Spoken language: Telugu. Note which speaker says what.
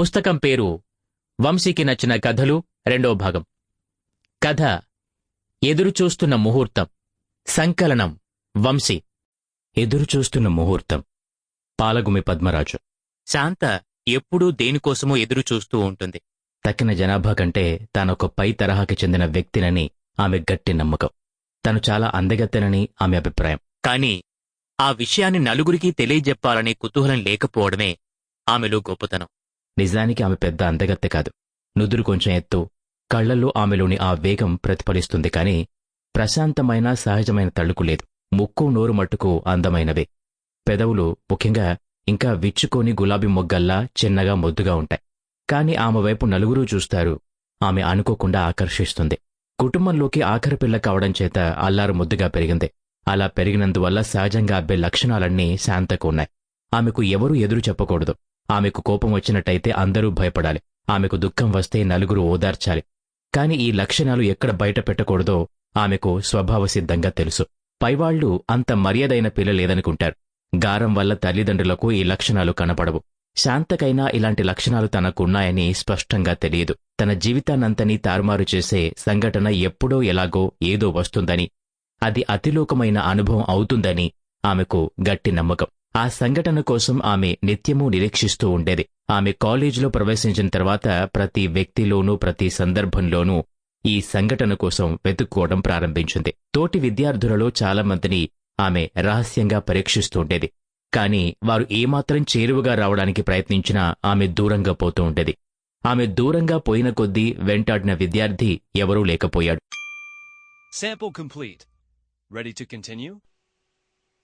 Speaker 1: పుస్తకం పేరు వంశీకి నచ్చిన కథలు రెండో భాగం. కథ ఎదురుచూస్తున్న ముహూర్తం. సంకలనం వంశీ. ఎదురుచూస్తున్న ముహూర్తం. పాలగుమి పద్మరాజు. శాంత ఎప్పుడూ దేనికోసమో ఎదురుచూస్తూ ఉంటుంది. తక్కిన జనాభా కంటే తానొక పై తరహాకి చెందిన వ్యక్తినని ఆమె గట్టి నమ్మకం. తను చాలా అందగత్తెనని ఆమె అభిప్రాయం. కాని ఆ విషయాన్ని నలుగురికి తెలియజెప్పాలనే కుతూహలం లేకపోవడమే ఆమెలో గొప్పతనం. నిజానికి ఆమె పెద్ద అందగత్తె కాదు. నుదురు కొంచెం ఎత్తు కళ్ళల్లో ఆమెలోని ఆ వేగం ప్రతిఫలిస్తుంది కాని ప్రశాంతమైన సహజమైన తళ్ళుకు లేదు. ముక్కు నోరు మట్టుకు అందమైనవే. పెదవులు ముఖ్యంగా ఇంకా విచ్చుకోని గులాబీ మొగ్గల్లా చిన్నగా మొద్దుగా ఉంటాయి. కాని ఆమె వైపు నలుగురూ చూస్తారు. ఆమె అనుకోకుండా ఆకర్షిస్తుంది. కుటుంబంలోకి ఆఖరి పిల్ల కావడం చేత అల్లారు ముద్దుగా పెరిగింది. అలా పెరిగినందువల్ల సహజంగా అబ్బే లక్షణాలన్నీ శాంతకు ఉన్నాయి. ఆమెకు ఎవరూ ఎదురు చెప్పకూడదు. ఆమెకు కోపం వచ్చినట్టయితే అందరూ భయపడాలి. ఆమెకు దుఃఖం వస్తే నలుగురు ఓదార్చాలి. కాని ఈ లక్షణాలు ఎక్కడ బయట పెట్టకూడదో ఆమెకు స్వభావసిద్ధంగా తెలుసు. పైవాళ్ళు అంత మర్యాదైన పిల్లలేదనుకుంటారు గారం వల్ల తల్లిదండ్రులకు ఈ లక్షణాలు కనపడవు. శాంతకైనా ఇలాంటి లక్షణాలు తనకున్నాయని స్పష్టంగా తెలియదు. తన జీవితాన్నంతని తారుమారు చేసే సంఘటన ఎప్పుడో ఎలాగో ఏదో వస్తుందని అది అతిలోకమైన అనుభవం అవుతుందని ఆమెకు గట్టి నమ్మకం. ఆ సంఘటన కోసం ఆమె నిత్యమూ నిరీక్షిస్తూ ఉండేది. ఆమె కాలేజీలో ప్రవేశించిన తర్వాత ప్రతి వ్యక్తిలోనూ ప్రతి సందర్భంలోనూ ఈ సంఘటన కోసం వెతుక్కోవడం ప్రారంభించింది. తోటి విద్యార్థులలో చాలా మందిని ఆమె రహస్యంగా పరీక్షిస్తూ ఉండేది. కాని వారు ఏమాత్రం చేరువగా రావడానికి ప్రయత్నించినా ఆమె దూరంగా పోతూ ఉండేది. ఆమె దూరంగా పోయిన కొద్దీ వెంటాడిన విద్యార్థి ఎవరూ లేకపోయాడు.
Speaker 2: Sample complete. Ready to continue?